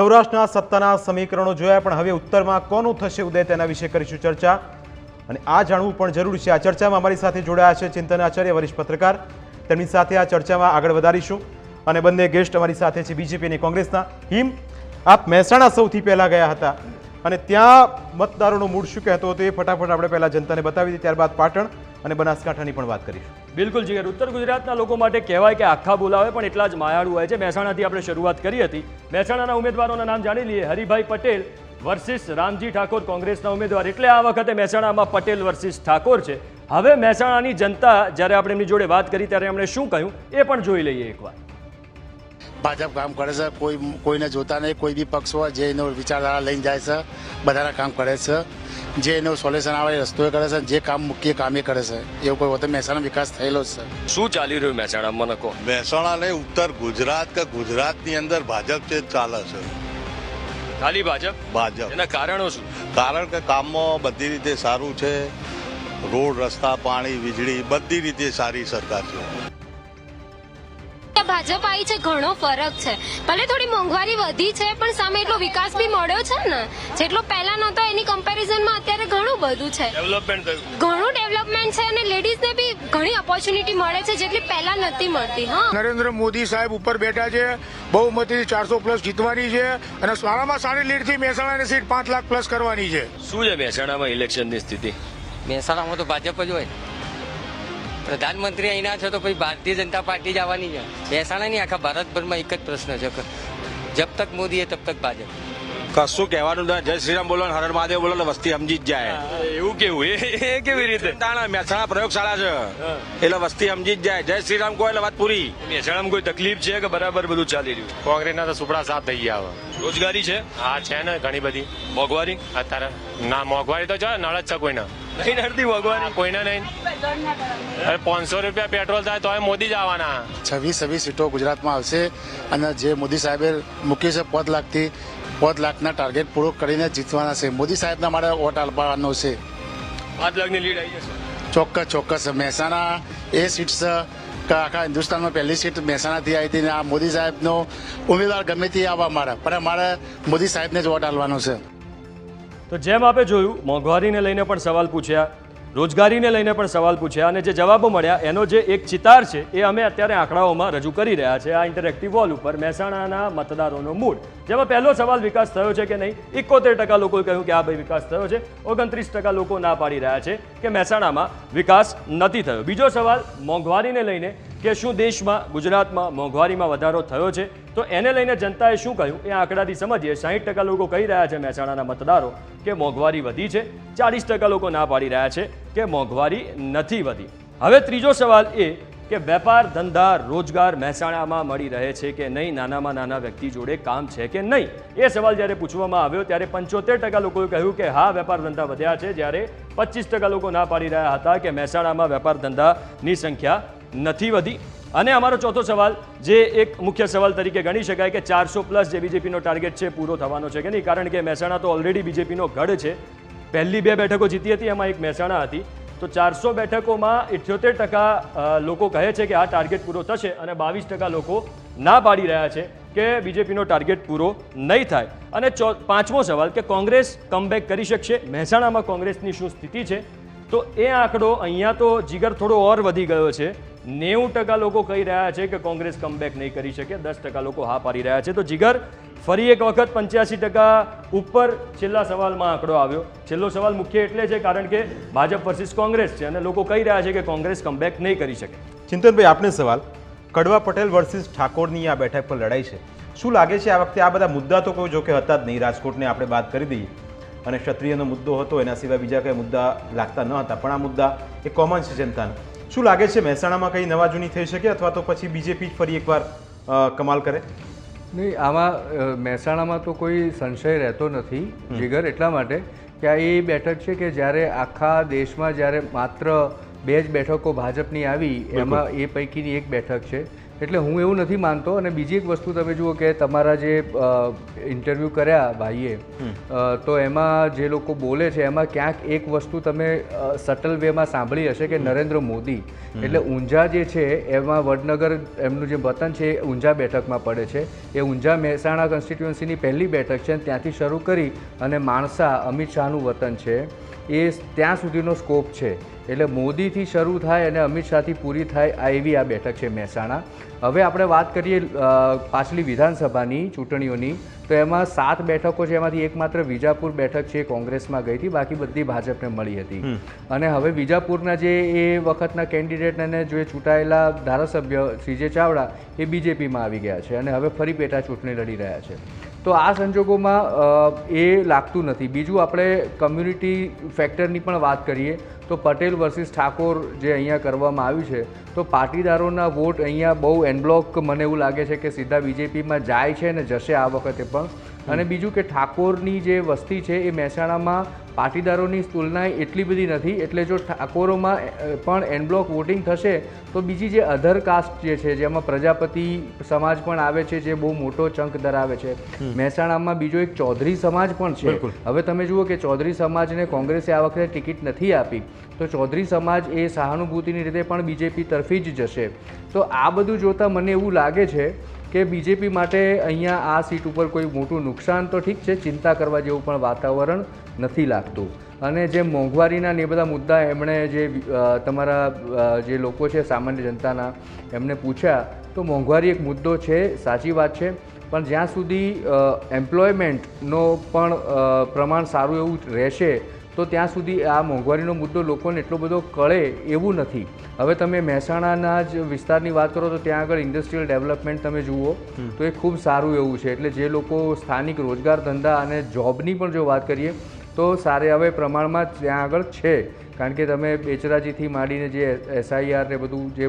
સૌરાષ્ટ્રના સત્તાના સમીકરણો જોયા, પણ હવે ઉત્તરમાં કોનું થશે ઉદય તેના વિશે કરીશું ચર્ચા. અને આ જાણવું પણ જરૂરી છે. આ ચર્ચામાં અમારી સાથે જોડાયા છે ચિંતન આચાર્ય, વરિષ્ઠ પત્રકાર. તેમની સાથે આ ચર્ચામાં આગળ વધારીશું. અને બંને ગેસ્ટ અમારી સાથે છે બીજેપી અને કોંગ્રેસના. હિમ, આપ મહેસાણા સૌથી પહેલાં ગયા હતા. અને ત્યાં મતદારોનો મૂડ શું કહેતો હતો એ ફટાફટ આપણે પહેલાં જનતાને બતાવી દીધી ત્યારબાદ પાટણ. અને બનાસકાંઠાની પણ વાત કરીશું. બિલકુલ જીગર ઉત્તર ગુજરાતના લોકો માટે કહેવાય કે આખા બોલાવે પણ એટલા જ માયાળુ હોય છે. મહેસાણાથી આપણે શરૂઆત કરી હતી. મહેસાણાના ઉમેદવારોના નામ જાણી લઈએ. હરિભાઈ પટેલ વર્સિસ રામજી ઠાકોર કોંગ્રેસના ઉમેદવાર. એટલે આ વખતે મહેસાણામાં પટેલ વર્સિસ ઠાકોર છે. હવે મહેસાણાની જનતા, જ્યારે આપણે એમની જોડે વાત કરી, ત્યારે એમણે શું કહ્યું? એ પણ જોઈ લઈએ એકવાર. ભાજપ કામ કરે છે. કોઈ કોઈને જોતા નહીં. કોઈ બી પક્ષ હોય જે એનો વિચારધારા લઈને જાય છે બધાના કામ કરે છે. જે એનો સોલ્યુશન આવે એ રસ્તો કરે છે. જે કામ મુખ્ય કામ એ કરે છે. એવું કોઈ વખતે મહેસાણા વિકાસ થયેલો છે. શું ચાલી રહ્યું મહેસાણામાં મને કહો મહેસાણા નહીં ઉત્તર ગુજરાત કે ગુજરાતની અંદર ભાજપ છે ચાલે છે. ખાલી ભાજપ? ભાજપ. એના કારણો શું? કારણ કે કામમાં બધી રીતે સારું છે. રોડ રસ્તા પાણી વીજળી બધી રીતે સારી સરકાર છે. ભાજપ આવી છે ઘણો ફરક છે. ભલે થોડી મોંઘવારી વધી છે પણ સામે એટલો વિકાસ બી મળ્યો છે ને. જેટલો પહેલા નહોતો એની કમ્પેરિઝનમાં અત્યારે ઘણું બધું છે. ડેવલપમેન્ટ ઘણું ડેવલપમેન્ટ છે અને લેડીઝને બી ઘણી ઓપોર્ચ્યુનિટી મળે છે જેટલી પહેલા નથી મળતી હા. નરેન્દ્ર મોદી સાહેબ ઉપર બેઠા છે બહુમતીથી ચારસો પ્લસ જીતવાની છે અને સારામાં સારી લીડથી મહેસાણાની સીટ પાંચ લાખ પ્લસ કરવાની છે. શું છે મહેસાણામાં ઇલેક્શનની સ્થિતિ? મહેસાણામાં તો ભાજપ જ હોય પ્રધાનમંત્રી અહીંના છે તો પછી ભારતીય જનતા પાર્ટી જ આવવાની છે. મહેસાણાની આખા ભારતભરમાં એક જ પ્રશ્ન છે કે જબ તક મોદી હે તબ તક ભાજપ. કશું કહેવાનું ના જય શ્રીરામ બોલો હરણ હર હર મહાદેવ બોલો ને વસ્તી સમજી જ જાય એવું કેવું? એ એ કેવી રીતે? તાણા મહેસાણા પ્રયોગશાળા છે. એટલે વસ્તી સમજી જ જાય. જય શ્રીરામ કોઈ એટલે વાત પૂરી. મહેસાણામાં કોઈ તકલીફ છે કે બરાબર બધું ચાલી રહ્યું? કોંગ્રેસના તો સુપડા સાફ થઈ ગયા રોજગારી છે? હા છે ને ઘણી બધી. મોંઘવારી? અત્યારે ના મોંઘવારી તો છે નળ જ છે કોઈને. નહીં નડતી ભગવાન કોઈને નહીં અરે પાંચસો રૂપિયા પેટ્રોલ થાય તો મોદી જ આવવાના. છવ્વીસ છવ્વીસ સીટો ગુજરાતમાં આવશે અને જે મોદી સાહેબે મૂકી છે પદ લાખથી પદ લાખના ટાર્ગેટ પૂરો કરીને જીતવાના છે. મોદી સાહેબના મારે વોટ આપવાનો છે. પાંચ લાખની લીડ આવી જશે. ચોક્કસ ચોક્કસ. મહેસાણા એ સીટ છે. આખા હિન્દુસ્તાનમાં પહેલી સીટ મહેસાણાથી આવી હતી ને આ મોદી સાહેબનો ઉમેદવાર ગમે તે આવવા મારા. પણ મારે મોદી સાહેબને જ વોટ આપવાનો છે. તો જેમ આપે જોયું, મોંઘવારીને લઈને પણ સવાલ પૂછ્યા, રોજગારીને લઈને પણ સવાલ પૂછ્યા અને જે જવાબો મળ્યા, એનો જે એક ચિતાર છે, એ અમે અત્યારે આંકડાઓમાં રજૂ કરી રહ્યા છે આ ઇન્ટરેક્ટિવ વોલ ઉપર મહેસાણાના મતદારોનો મૂડ જેમાં પહેલો સવાલ વિકાસ થયો છે કે નહીં? એકોતેર ટકા લોકોએ કહ્યું કે આ ભાઈ વિકાસ થયો છે. ઓગણત્રીસ ટકા લોકો ના પાડી રહ્યા છે કે મહેસાણામાં વિકાસ નથી થયો. બીજો સવાલ, મોંઘવારીને લઈને કે શું દેશમાં, ગુજરાતમાં મોંઘવારીમાં વધારો થયો છે? તો એને લઈને જનતાએ શું કહ્યું? એ આંકડાથી સમજીએ, સાહીઠ ટકા લોકો કહી રહ્યા છે મહેસાણાના મતદારો કે મોંઘવારી વધી છે, ચાલીસ ટકા લોકો ના પાડી રહ્યા છે કે મોંઘવારી નથી વધી. હવે ત્રીજો સવાલ એ કે વેપાર ધંધા રોજગાર મહેસાણામાં મળી રહે છે કે નહીં? નાનામાં નાના વ્યક્તિ જોડે કામ છે કે નહીં? એ સવાલ જ્યારે પૂછવામાં આવ્યો ત્યારે પંચોતેર ટકા લોકોએ કહ્યું કે હા, વેપાર ધંધા વધ્યા છે, જ્યારે પચીસ ટકા લોકો ના પાડી રહ્યા હતા કે મહેસાણામાં વેપાર ધંધાની સંખ્યા નથી વધી. અને અમારો ચોથો સવાલ, જે એક મુખ્ય સવાલ તરીકે ગણી શકાય કે ચારસો પ્લસ જે બીજેપીનો ટાર્ગેટ છે, પૂરો થવાનો છે કે નહીં? કારણ કે મહેસાણા તો ઓલરેડી બીજેપીનો ગઢ છે. પહેલી બે બેઠકો જીતી હતી, એમાં એક મહેસાણા હતી. તો ચારસો બેઠકોમાં ઇઠ્યોતેર ટકા લોકો કહે છે કે આ ટાર્ગેટ પૂરો થશે અને બાવીસ ટકા લોકો ના પાડી રહ્યા છે કે બીજેપીનો ટાર્ગેટ પૂરો નહીં થાય. અને પાંચમો સવાલ કે કોંગ્રેસ કમબેક કરી શકશે? મહેસાણામાં કોંગ્રેસની શું સ્થિતિ છે? તો એ આંકડો અહીંયા તો જીગર થોડો ઓર વધી ગયો છે. નેવું ટકા લોકો કહી રહ્યા છે કે કોંગ્રેસ કમબેક નહીં કરી શકે. દસ ટકા લોકો હા પાડી રહ્યા છે. તો જીગર, ફરી એક વખત પંચ્યાસી ટકા ઉપર છેલ્લા સવાલમાં આંકડો આવ્યો. છેલ્લો સવાલ મુખ્ય એટલે છે કારણ કે ભાજપ વર્સિસ કોંગ્રેસ છે અને લોકો કહી રહ્યા છે કે કોંગ્રેસ કમબેક નહીં કરી શકે. ચિંતનભાઈ, આપને સવાલ. કડવા પટેલ વર્સિસ ઠાકોરની આ બેઠક પર લડાઈ છે. શું લાગે છે આ વખતે આ બધા મુદ્દા તો કોઈ જોકે હતા જ નહીં. રાજકોટને આપણે વાત કરી દઈએ. અને ક્ષત્રિયનો મુદ્દો હતો એના સિવાય બીજા કંઈ મુદ્દા લાગતા ન હતા. પણ આ મુદ્દા એ કોમન છે જનતાને શું લાગે છે મહેસાણામાં કંઈ નવા જૂની થઈ શકે અથવા તો પછી બીજેપી જ ફરી એકવાર કમાલ કરે? નહીં આમાં મહેસાણામાં તો કોઈ સંશય રહેતો નથી. જીગર એટલા માટે કે આ એ બેઠક છે કે જ્યારે આખા દેશમાં જ્યારે માત્ર બે જ બેઠકો ભાજપની આવી એમાં એ પૈકીની એક બેઠક છે. એટલે હું એવું નથી માનતો અને બીજી એક વસ્તુ તમે જુઓ કે તમારા જે ઇન્ટરવ્યૂ કર્યા ભાઈએ તો એમાં જે લોકો બોલે છે એમાં ક્યાંક એક વસ્તુ તમે સટલ વેમાં સાંભળી હશે કે નરેન્દ્ર મોદી. એટલે ઊંઝા જે છે એમાં વડનગર એમનું જે વતન છે એ ઊંઝા બેઠકમાં પડે છે. એ ઊંઝા મહેસાણા કોન્સ્ટિટ્યુઅન્સીની પહેલી બેઠક છે ત્યાંથી શરૂ કરી અને માણસા અમિત શાહનું વતન છે. એ ત્યાં સુધીનો સ્કોપ છે. એટલે મોદીથી શરૂ થાય અને અમિત શાહથી પૂરી થાય આ એવી આ બેઠક છે મહેસાણા. હવે આપણે વાત કરીએ પાછલી વિધાનસભાની ચૂંટણીઓની. તો એમાં સાત બેઠકો છે એમાંથી એકમાત્ર વિજાપુર બેઠક છે એ કોંગ્રેસમાં ગઈ હતી બાકી બધી ભાજપને મળી હતી. અને હવે વિજાપુરના જે એ વખતના કેન્ડિડેટ અને જે ચૂંટાયેલા ધારાસભ્ય શ્રી જે ચાવડા એ બીજેપીમાં આવી ગયા છે અને હવે ફરી પેટા ચૂંટણી લડી રહ્યા છે. તો આ સંજોગોમાં એ લાગતું નથી. બીજું આપણે કમ્યુનિટી ફેક્ટરની પણ વાત કરીએ, તો પટેલ વર્સિસ ઠાકોર જે અહીંયા કરવામાં આવ્યું છે, તો પાટીદારોના વોટ અહીંયા બહુ એનબ્લોક મને એવું લાગે છે કે સીધા બીજેપીમાં જાય છે ને જશે આ વખતે પણ. અને બીજું કે ઠાકોરની જે વસ્તી છે એ મહેસાણામાં પાટીદારોની તુલનાએ એટલી બધી નથી. એટલે જો ઠાકોરોમાં પણ એનબ્લોક વોટિંગ થશે તો બીજી જે અધર કાસ્ટ જે છે જેમાં પ્રજાપતિ સમાજ પણ આવે છે જે બહુ મોટો ચંક ધરાવે છે. મહેસાણામાં બીજો એક ચૌધરી સમાજ પણ છે. હવે તમે જુઓ કે ચૌધરી સમાજને કોંગ્રેસે આ વખતે ટિકિટ નથી આપી. તો ચૌધરી સમાજ એ સહાનુભૂતિની રીતે પણ બીજેપી તરફી જ જશે. તો આ બધું જોતાં મને એવું લાગે છે કે બીજેપી માટે અહીંયા આ સીટ ઉપર કોઈ મોટું નુકસાન તો ઠીક છે, ચિંતા કરવા જેવું પણ વાતાવરણ નથી લાગતું. અને જે મોંઘવારીના ને બધા મુદ્દા એમણે જે તમારા જે લોકો છે સામાન્ય જનતાના એમને પૂછ્યા, તો મોંઘવારી એક મુદ્દો છે, સાચી વાત છે, પણ જ્યાં સુધી એમ્પ્લોયમેન્ટનો પણ પ્રમાણ સારું એવું રહેશે તો ત્યાં સુધી આ મોંઘવારીનો મુદ્દો લોકોને એટલો બધો કળે એવું નથી. હવે તમે મહેસાણાના જ વિસ્તારની વાત કરો તો ત્યાં આગળ ઇન્ડસ્ટ્રીયલ ડેવલપમેન્ટ તમે જુઓ તો એ ખૂબ સારું એવું છે. એટલે જે લોકો સ્થાનિક રોજગાર ધંધા અને જોબની પણ જો વાત કરીએ તો સારે હવે પ્રમાણમાં ત્યાં આગળ છે. કારણ કે તમે બેચરાજીથી માંડીને જે એસઆઈઆર ને બધું જે